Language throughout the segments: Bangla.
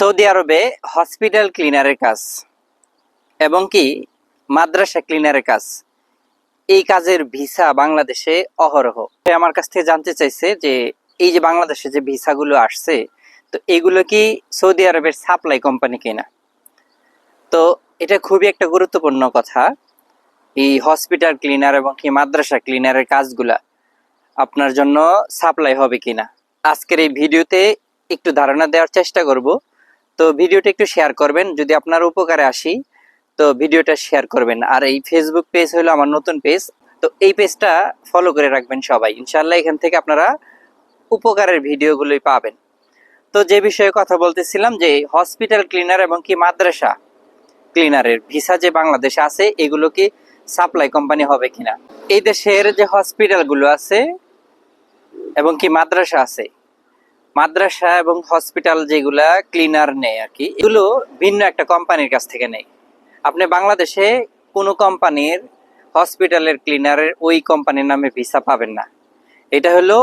সৌদি আরবে হসপিটাল ক্লিনারের কাজ এবং কি মাদ্রাসা ক্লিনারের কাজ। এই কাজের ভিসা বাংলাদেশে অহরহ। আমার কাছ থেকে জানতে চাইছে যে এই যে বাংলাদেশে যে ভিসাগুলো আসছে, তো এগুলো কি সৌদি আরবের সাপ্লাই কোম্পানি কিনা? তো এটা খুবই একটা গুরুত্বপূর্ণ কথা। এই হসপিটাল ক্লিনার এবং কি মাদ্রাসা ক্লিনারের কাজগুলা আপনার জন্য সাপ্লাই হবে কিনা। আজকের এই ভিডিওতে একটু ধারণা দেওয়ার চেষ্টা করব। তো ভিডিওটা একটু শেয়ার করবেন, যদি আপনার উপকারে আসি, তো ভিডিওটা শেয়ার করবেন। আর এই ফেসবুক পেজ হলো আমার নতুন পেজ তো এই পেজটা ফলো করে রাখবেন সবাই। ইনশাল্লাহ এখান থেকে আপনারা উপকারের ভিডিওগুলোই পাবেন। তো যে বিষয়ে কথা বলতেছিলাম যে হসপিটাল ক্লিনার এবং কি মাদ্রাসা ক্লিনারের ভিসা যে বাংলাদেশে আছে, এগুলো কি সাপ্লাই কোম্পানি হবে কিনা? এই দেশের যে হসপিটালগুলো আছে এবং কি মাদ্রাসা আছে মাদ্রাসা এবং হসপিটাল যেগুলা ক্লিনার নেয় আর কি এগুলো ভিন্ন একটা কোম্পানির কাছ থেকে নেয়। আপনি বাংলাদেশে কোনো কোম্পানির হসপিটালের ক্লিনারের ওই কোম্পানির নামে ভিসা পাবেন না। এটা হলো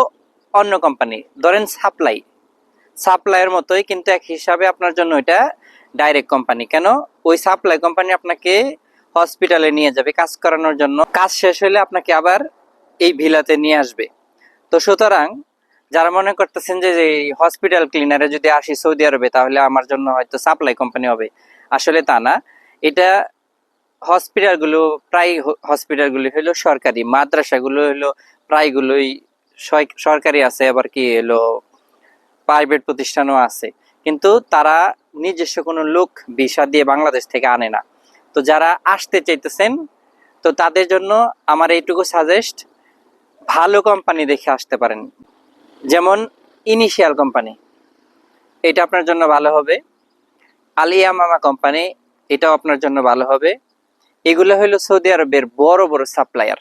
অন্য কোম্পানি ধরেন সাপ্লাই সাপ্লাইয়ের মতোই কিন্তু এক হিসাবে আপনার জন্য এটা ডাইরেক্ট কোম্পানি কেন? ওই সাপ্লাই কোম্পানি আপনাকে হসপিটালে নিয়ে যাবে কাজ করানোর জন্য। কাজ শেষ হলে আপনাকে আবার এই ভিলাতে নিয়ে আসবে। তো সুতরাং যারা মনে করতেছেন যে হসপিটাল ক্লিনারে যদি আসি সৌদি আরবে, তাহলে আমার জন্য হয়তো সাপ্লাই কোম্পানি হবে। আসলে তা না। এটা হসপিটালগুলো প্রায় হসপিটালগুলি হলো সরকারি। মাদ্রাসাগুলো হলো প্রায়গুলোই সরকারি আছে, আবার কি হলো প্রাইভেট প্রতিষ্ঠানও আছে। কিন্তু তারা নিজস্ব কোনো লোক ভিসা দিয়ে বাংলাদেশ থেকে আনে না। তো যারা আসতে চাইতেছেন, তো তাদের জন্য আমার এইটুকু সাজেস্ট ভালো কোম্পানি দেখে আসতে পারেন। যেমন ইনিশিয়াল কোম্পানি এটা আপনার জন্য ভালো হবে। আলিয়া মামা কোম্পানি এটাও আপনার জন্য ভালো হবে। এগুলো হলো সৌদি আরবের বড় বড় সাপ্লায়ার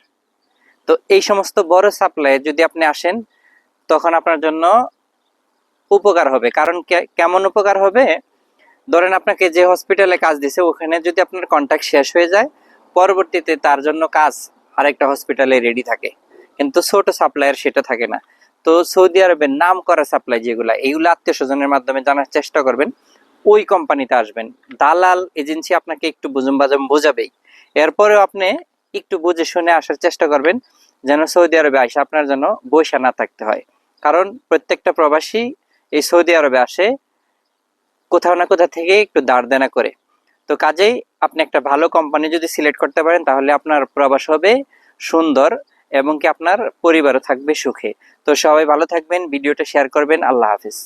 তো এই সমস্ত বড় সাপ্লায়ার যদি আপনি আসেন, তখন আপনার জন্য উপকার হবে। কারণ কেমন উপকার হবে? ধরেন আপনাকে যে হসপিটালে কাজ দিছে, ওখানে যদি আপনার কন্ট্যাক্ট শেষ হয়ে যায়, পরবর্তীতে তার জন্য কাজ আরেকটা হসপিটালে রেডি থাকে। কিন্তু ছোট সাপ্লায়ার সেটা থাকে না। তো সৌদি আরবের নাম করা সাপ্লাই যেগুলা এইগুলো আত্মীয় স্বজনের মাধ্যমে জানার চেষ্টা করবেন, ওই কোম্পানিতে আসবেন। দালাল এজেন্সি আপনাকে একটু বুঝুম বাজুম বোঝাবেই। এরপরেও আপনি একটু বুঝে শুনে আসার চেষ্টা করবেন, যেন সৌদি আরবে আসে আপনার জন্য বৈশা না থাকতে হয়। কারণ প্রত্যেকটা প্রবাসী এই সৌদি আরবে আসে, কোথাও না কোথাও থেকে একটু দাঁড় দেনা করে। তো কাজেই আপনি একটা ভালো কোম্পানি যদি সিলেক্ট করতে পারেন, তাহলে আপনার প্রবাস হবে সুন্দর এবং কি আপনার পরিবারও থাকবে সুখে। তো সবাই ভালো থাকবেন, ভিডিওটা শেয়ার করবেন। আল্লাহ হাফিজ।